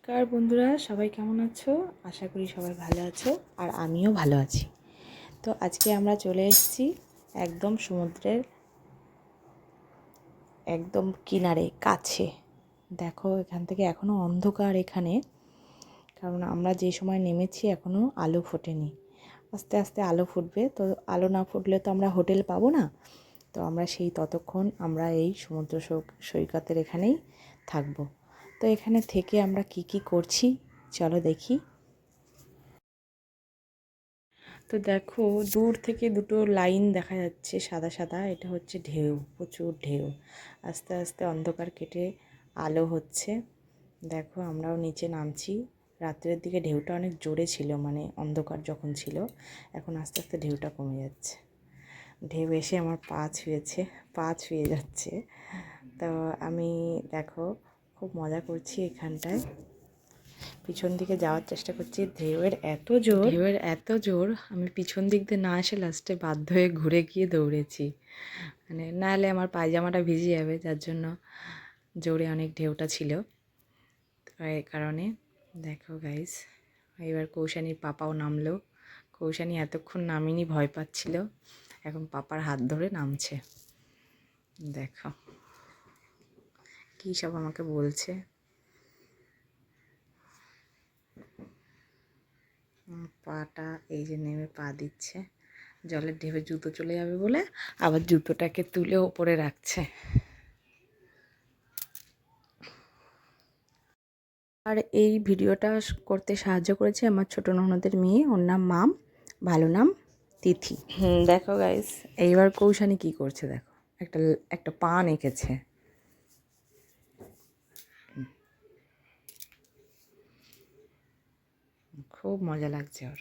নমস্কার বন্ধুরা, সবাই কেমন আছো? আশা করি সবাই ভালো আছো আর আমিও ভালো আছি। তো আজকে আমরা চলে এসেছি একদম সমুদ্রের একদম কিনারে, কাছে। দেখো, এখান থেকে এখনও অন্ধকার এখানে, কারণ আমরা যে সময় নেমেছি এখনও আলো ফোটেনি। আস্তে আস্তে আলো ফুটবে, তো আলো না ফুটলে তো আমরা হোটেল পাবো না। তো আমরা সেই ততক্ষণ আমরা এই সমুদ্র সৈক- সৈকতের এখানেই থাকব। তো এখানে থেকে আমরা কি কি করছি? চলো দেখি। তো দেখো, দূর থেকে দুটো লাইন দেখা যাচ্ছে সাদা সাদা। এটা হচ্ছে ঢেউ, প্রচুর ঢেউ। আস্তে আস্তে অন্ধকার কেটে আলো হচ্ছে। দেখো, আমরাও নিচে নামছি। রাত্রের দিকে ঢেউটা অনেক জোরে ছিল মানে অন্ধকার যখন ছিল, এখন আস্তে আস্তে ঢেউটা কমে যাচ্ছে। ঢেউ এসে আমার পা ছুঁয়েছে, পা ছুঁয়ে যাচ্ছে। তো আমি, দেখো খুব মজা করছি এখানটায়। পিছন দিকে যাওয়ার চেষ্টা করছি। ঢেউয়ের এত জোর। ঢেউয়ের এত জোর, আমি পিছন দিক দিয়ে না এসে লাস্টে বাধ্য হয়ে ঘুরে গিয়ে দৌড়েছি। মানে নাহলে আমার পায়জামাটা ভিজে যাবে, যার জন্য জোরে অনেক ঢেউটা ছিল। তো এই কারণে, দেখো গাইস এবার কৌশানীর পাপাও নামলো। কৌশানি এতক্ষণ নামিনি, ভয় পাচ্ছিল। এখন পাপার হাত ধরে নামছে। দেখো। কী সব আমাকে বলছে? পাটা এই যে নেমে পা দিচ্ছে। জলের ঢেবে জুতো চলে যাবে বলে আবার জুতোটাকে তুলে ওপরে রাখছে। আর এই ভিডিওটা করতে সাহায্য করেছে আমার ছোট ননদের মেয়ে। ওর নাম মাম ভালো নাম তিথি। হুম দেখো গাইস এইবার কৌশানি কি করছে দেখো? একটা একটা পান এঁকেছে। খুব মজা লাগছে ওর।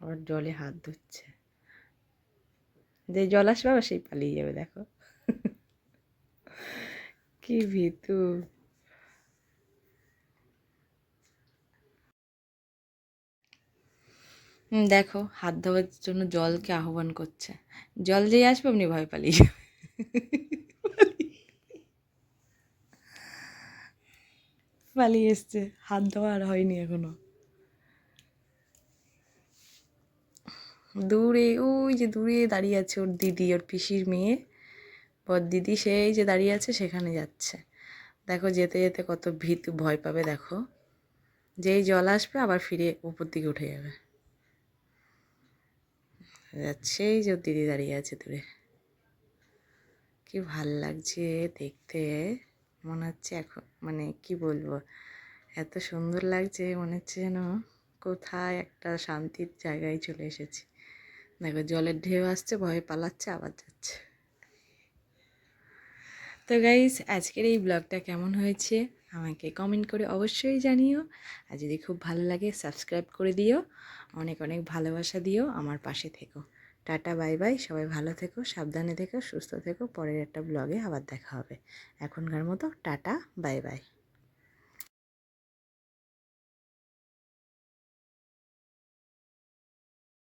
আবার জলে হাত ধুচ্ছে। যে জল আসবে আবার সেই পালিয়ে যাবে, দেখো। কি ভীতু দেখো, হাত ধোয়ার জন্য জলকে আহ্বান করছে। জল যেই আসবে, অমনি ভয় পালিয়ে যাবে। পালিয়ে এসছে। হাত ধোয়া আর হয়নি এখনও। দূরে, ওই যে দূরে দাঁড়িয়ে আছে ওর দিদি, ওর পিসির মেয়ে। বর দিদি সেই যে দাঁড়িয়ে আছে, সেখানে যাচ্ছে। দেখো, যেতে যেতে কত ভীতু, ভয় পাবে, দেখো। যেই জল আসবে, আবার ফিরে উপর দিকে উঠে যাবে। যাচ্ছে যে দিদি দাঁড়িয়ে আছে দূরে। কি ভালো লাগছে দেখতে। মনে হচ্ছে এখন মানে কি বলব, এত সুন্দর লাগছে, মনে হচ্ছে যেন কোথায় একটা শান্তির জায়গায় চলে এসেছি। দেখো, জলের ঢেউ আসছে, ভয়ে পালাচ্ছে, আবার যাচ্ছে। তো গাইস আজকের এই ব্লগটা কেমন হয়েছে আমাকে কমেন্ট করে অবশ্যই জানিও। আর যদি খুব ভালো লাগে সাবস্ক্রাইব করে দিও। অনেক অনেক ভালোবাসা দিও আমার পাশে থেকো। Tata, bye bye. সবাই ভালো থেকো, সাবধানে থেকো, সুস্থ থেকো। পরের একটা ব্লগে আবার দেখা হবে। এখনকার মতো টাটা, বাই বাই।